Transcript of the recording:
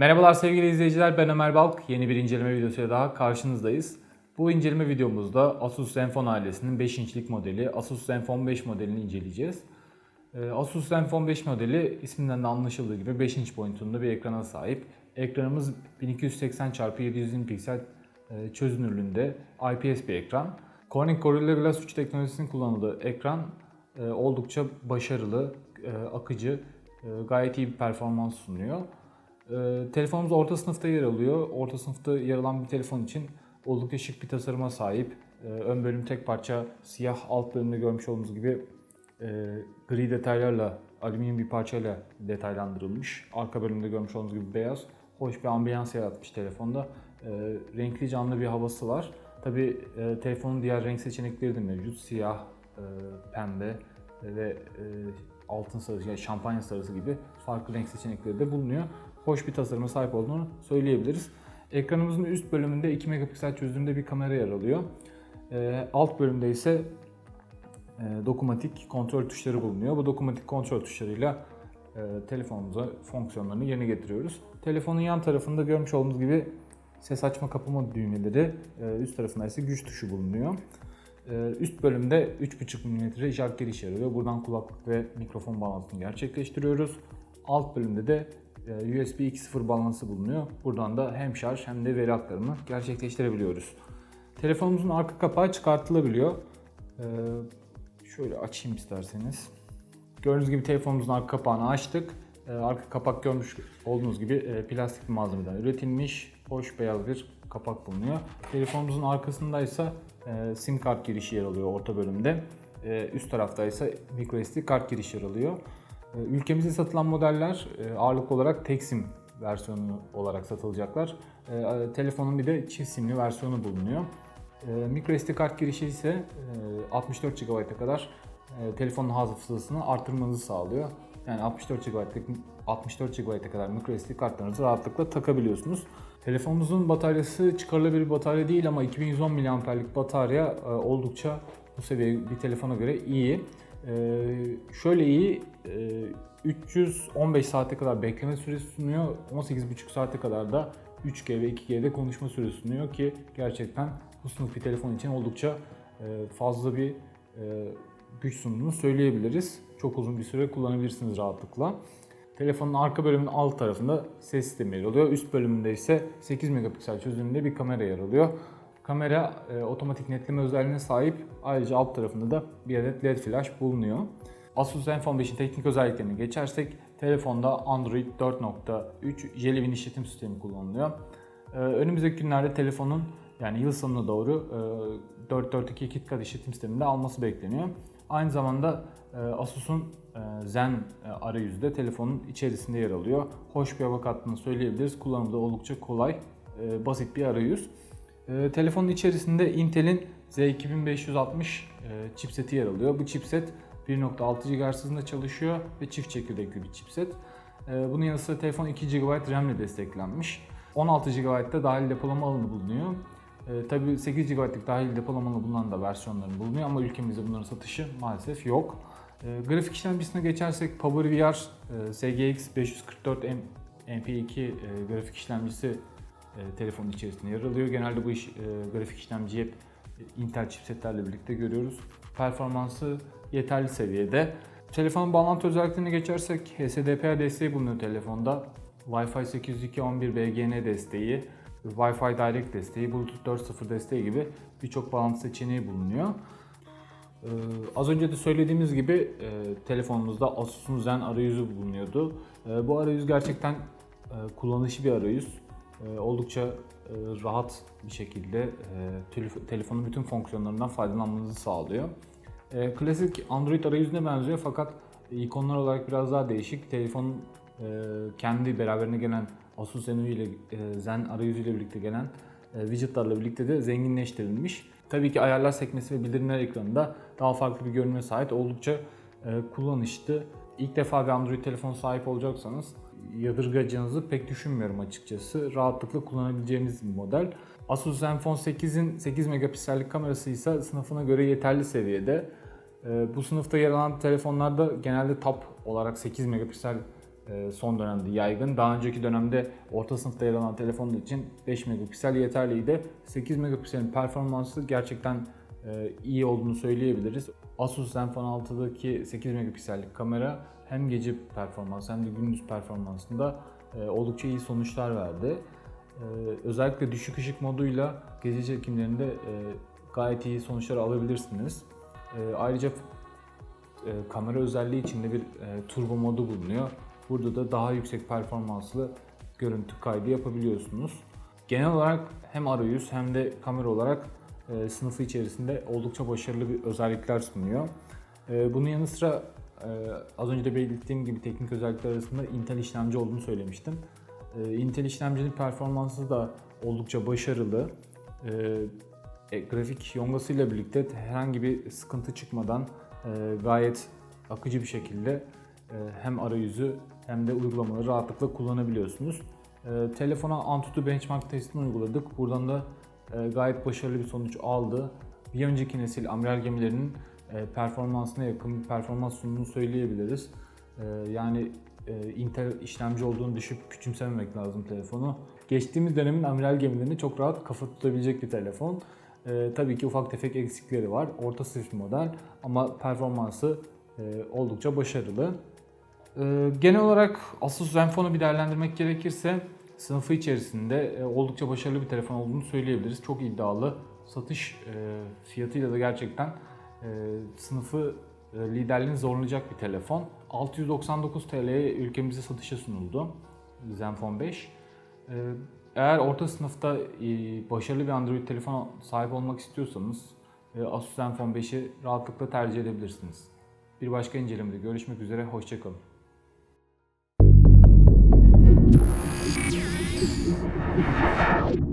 Merhabalar sevgili izleyiciler ben Ömer Balk. Yeni bir inceleme videosuyla daha karşınızdayız. Bu inceleme videomuzda Asus Zenfone ailesinin 5 inçlik modeli Asus Zenfone 5 modelini inceleyeceğiz. Ee, Asus Zenfone 5 modeli isminden de anlaşıldığı gibi 5 inç boyutunda bir ekrana sahip. Ekranımız 1280x720 piksel e, çözünürlüğünde IPS bir ekran. Corning Gorilla Glass 3 teknolojisinin kullanıldığı ekran e, oldukça başarılı, e, akıcı, gayet iyi bir performans sunuyor. Ee, telefonumuz orta sınıfta yer alıyor. Orta sınıfta yer alan bir telefon için oldukça şık bir tasarıma sahip. Ee, ön bölüm tek parça siyah alt bölümde görmüş olduğunuz gibi e, gri detaylarla alüminyum bir parçayla detaylandırılmış. Arka bölümde görmüş olduğunuz gibi beyaz. Hoş bir ambiyans yaratmış telefonda. Ee, renkli canlı bir havası var. Tabi telefonun diğer renk seçenekleri de mevcut. Siyah, e, pembe ve e, altın sarısı, yani şampanya sarısı gibi farklı renk seçenekleri de bulunuyor hoş bir tasarıma sahip olduğunu söyleyebiliriz. Ekranımızın üst bölümünde 2 megapiksel çözünürlüğünde bir kamera yer alıyor. Ee, alt bölümde ise e, dokunmatik kontrol tuşları bulunuyor. Bu dokunmatik kontrol tuşlarıyla e, telefonumuza fonksiyonlarını yerine getiriyoruz. Telefonun yan tarafında görmüş olduğunuz gibi ses açma kapama düğmeleri, e, üst tarafında ise güç tuşu bulunuyor. Üst bölümde 3.5 mm jack giriş yer alıyor. Buradan kulaklık ve mikrofon bağlantısını gerçekleştiriyoruz. Alt bölümde de USB 2.0 bağlantısı bulunuyor. Buradan da hem şarj hem de veri aktarımı gerçekleştirebiliyoruz. Telefonumuzun arka kapağı çıkartılabiliyor. E, şöyle açayım isterseniz. Gördüğünüz gibi telefonumuzun arka kapağını açtık. E, arka kapak görmüş olduğunuz gibi plastik bir malzemeden üretilmiş. Hoş beyaz bir kapak bulunuyor. Telefonumuzun arkasında ise SIM kart girişi yer alıyor orta bölümde. Üst tarafta ise microSD kart girişi yer alıyor. Ee, ülkemizde satılan modeller e, ağırlık olarak tek sim versiyonu olarak satılacaklar. Ee, telefonun bir de çift simli versiyonu bulunuyor. Ee, microSD kart girişi ise 64 GB'a kadar e, telefonun hafızasını artırmanızı sağlıyor. Yani 64 GB'lık 64 GB'a kadar microSD kartlarınızı rahatlıkla takabiliyorsunuz. Telefonumuzun bataryası çıkarılabilir bir batarya değil ama 2110 mAh'lik batarya e, oldukça bu seviye bir telefona göre iyi. Ee, şöyle iyi, e, 315 saate kadar bekleme süresi sunuyor. 18,5 saate kadar da 3G ve 2G'de konuşma süresi sunuyor ki gerçekten bu sınıf bir telefon için oldukça e, fazla bir e, güç sunduğunu söyleyebiliriz. Çok uzun bir süre kullanabilirsiniz rahatlıkla. Telefonun arka bölümünün alt tarafında ses sistemi yer alıyor. Üst bölümünde ise 8 megapiksel çözünürlüğünde bir kamera yer alıyor. Kamera e, otomatik netleme özelliğine sahip. Ayrıca alt tarafında da bir adet LED flash bulunuyor. Asus Zenfone 5'in teknik özelliklerini geçersek telefonda Android 4.3 Jelly Bean işletim sistemi kullanılıyor. E, önümüzdeki günlerde telefonun yani yıl sonuna doğru e, 4.4.2 KitKat işletim sisteminde alması bekleniyor. Aynı zamanda e, Asus'un e, Zen e, arayüzü de telefonun içerisinde yer alıyor. Hoş bir hava kattığını söyleyebiliriz. Kullanımda oldukça kolay, e, basit bir arayüz. E, telefonun içerisinde Intel'in Z2560 e, chipseti yer alıyor. Bu chipset 1.6 GHz çalışıyor ve çift çekirdekli bir chipset. E, bunun yanı sıra telefon 2 GB RAM ile desteklenmiş. 16 GB'da dahil depolama alanı bulunuyor. E, tabii 8 GB'lık dahil depolama bulunan da versiyonların bulunuyor ama ülkemizde bunların satışı maalesef yok. E, grafik işlemcisine geçersek PowerVR e, SGX 544 MP2 e, grafik işlemcisi e, telefonun içerisinde yer alıyor. Genelde bu iş e, grafik işlemci hep Intel chipsetlerle birlikte görüyoruz. Performansı yeterli seviyede. Telefonun bağlantı özelliklerine geçersek HSDPA desteği bulunuyor telefonda. Wi-Fi 802.11 BGN desteği, Wi-Fi Direct desteği, Bluetooth 4.0 desteği gibi birçok bağlantı seçeneği bulunuyor. Ee, az önce de söylediğimiz gibi e, telefonumuzda Asus'un Zen arayüzü bulunuyordu. E, bu arayüz gerçekten e, kullanışlı bir arayüz. E, oldukça e, rahat bir şekilde e, telefonun bütün fonksiyonlarından faydalanmanızı sağlıyor. Klasik Android arayüzüne benziyor fakat ikonlar olarak biraz daha değişik. Telefonun kendi beraberine gelen Asus Zen ile Zen arayüzüyle birlikte gelen widgetlarla birlikte de zenginleştirilmiş. Tabii ki ayarlar sekmesi ve bildirimler ekranında daha farklı bir görünüme sahip oldukça kullanışlı. İlk defa bir Android telefon sahip olacaksanız yadırgacınızı pek düşünmüyorum açıkçası. Rahatlıkla kullanabileceğiniz bir model. Asus Zenfone 8'in 8 megapiksellik kamerası ise sınıfına göre yeterli seviyede. Ee, bu sınıfta yer alan telefonlarda genelde top olarak 8 megapiksel e, son dönemde yaygın. Daha önceki dönemde orta sınıfta yer alan telefonlar için 5 megapiksel yeterliydi. 8 megapikselin performansı gerçekten e, iyi olduğunu söyleyebiliriz. Asus Zenfone 6'daki 8 megapiksellik kamera hem gece performansı hem de gündüz performansında e, oldukça iyi sonuçlar verdi. E, özellikle düşük ışık moduyla gece çekimlerinde e, gayet iyi sonuçlar alabilirsiniz. E, ayrıca e, kamera özelliği içinde bir e, turbo modu bulunuyor. Burada da daha yüksek performanslı görüntü kaydı yapabiliyorsunuz. Genel olarak hem arayüz hem de kamera olarak e, sınıfı içerisinde oldukça başarılı bir özellikler sunuyor. E, bunun yanı sıra e, az önce de belirttiğim gibi teknik özellikler arasında Intel işlemci olduğunu söylemiştim. E, Intel işlemcinin performansı da oldukça başarılı. E, e, grafik yongasıyla birlikte herhangi bir sıkıntı çıkmadan e, gayet akıcı bir şekilde e, hem arayüzü hem de uygulamaları rahatlıkla kullanabiliyorsunuz. E, telefona Antutu benchmark testini uyguladık. Buradan da e, gayet başarılı bir sonuç aldı. Bir önceki nesil amiral gemilerinin performansına yakın performans sunduğunu söyleyebiliriz. E, yani e, Intel işlemci olduğunu düşüp küçümsememek lazım telefonu. Geçtiğimiz dönemin amiral gemilerini çok rahat kafa tutabilecek bir telefon. E, tabii ki ufak tefek eksikleri var. Orta sınıf model ama performansı e, oldukça başarılı. E, genel olarak Asus Zenfone'u bir değerlendirmek gerekirse sınıfı içerisinde e, oldukça başarılı bir telefon olduğunu söyleyebiliriz. Çok iddialı. Satış e, fiyatıyla da gerçekten e, ee, sınıfı e, liderliğini zorlayacak bir telefon. 699 TL'ye ülkemize satışa sunuldu Zenfone 5. Ee, eğer orta sınıfta e, başarılı bir Android telefon sahip olmak istiyorsanız e, Asus Zenfone 5'i rahatlıkla tercih edebilirsiniz. Bir başka incelemede görüşmek üzere, hoşçakalın. Thank